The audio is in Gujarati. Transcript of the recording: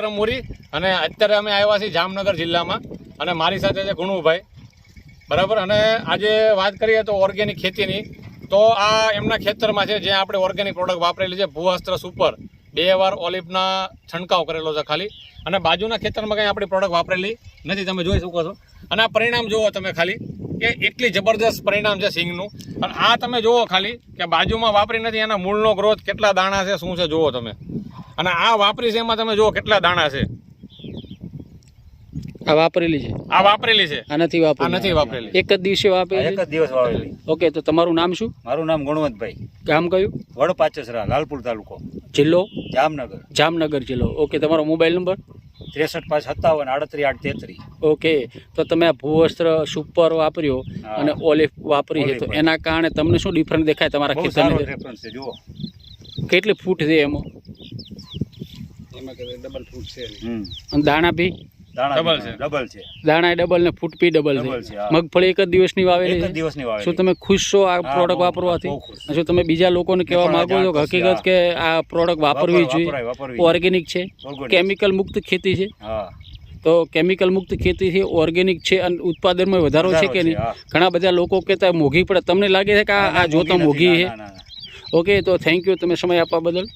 વિક્રમ મોરી અને અત્યારે અમે આવ્યા છીએ જામનગર જિલ્લામાં. અને મારી સાથે છે ગુણુભાઈ. બરાબર? અને આજે વાત કરીએ તો ઓર્ગેનિક ખેતીની. તો આ એમના ખેતરમાં છે, જ્યાં આપણે ઓર્ગેનિક પ્રોડક્ટ વાપરેલી છે ભૂઅસ્ત્ર સુપર બે વાર ઓલિવના છંટકાવ કરેલો છે ખાલી. અને બાજુના ખેતરમાં કંઈ આપણી પ્રોડક્ટ વાપરેલી નથી. તમે જોઈ શકો છો. અને આ પરિણામ જુઓ તમે ખાલી, કે એટલી જબરદસ્ત પરિણામ છે સિંગનું. અને આ તમે જુઓ ખાલી, કે બાજુમાં વાપરી નથી, એના મૂળનો ગ્રોથ કેટલા દાણા છે, શું છે, જુઓ તમે. અને આ વાપરી છે એમાં તમે જુઓ કેટલા દાણા છે. આ વાપરેલી છે? આ વાપરેલી છે. આ નથી આ વાપરેલી નથી વાપરેલી. એક જ દિવસે વાપરેલી? એક જ દિવસ વાવેલી ઓકે તો તમારું નામ શું? મારું નામ ગુણવંતભાઈ. ગામ કયું? વડપાચસરા લાલપુર તાલુકો. જિલ્લો? જામનગર. જામનગર જિલ્લો. ઓકે તમારો મોબાઈલ નંબર? ત્રેસઠ પાંચ સત્તાવન આડત્રીસ આઠ તેત્રીસ. ઓકે તો તમે આ ભૂવસ્ત્ર સુપર વાપર્યો અને ઓલિફ વાપરી છે. તો એના કારણે તમને શું ડિફરન્સ દેખાય તમારા બહુ કેટલી ફૂટ છે રેફરન્સ ફૂટ છે અને દાણા દાણા ડબલ છે. ડબલ છે. દાણા ડબલ ને ફૂટ પી ડબલ ડબલ છે. છે, મગફળી એક જ દિવસની વાવેલી જ દિવસની વાવેલી શું તમે ખુશ છો આ પ્રોડક્ટ વાપરવાથી? શું તમે બીજા લોકોને કહેવા માંગો છો કે હકીકત કે આ પ્રોડક્ટ વાપરવી જોઈએ? ઓર્ગેનિક છે. કેમિકલ મુક્ત ખેતી છે. તો કેમિકલ મુક્ત ખેતી છે ઓર્ગેનિક છે અને ઉત્પાદનમાં વધારો છે કે નહીં? ઘણા બધા લોકો કહેતા મોઘી પડે. તમને લાગે છે કે આ જોતા મોઘી છે. ઓકે તો થેન્ક યુ તમે સમય આપવા બદલ.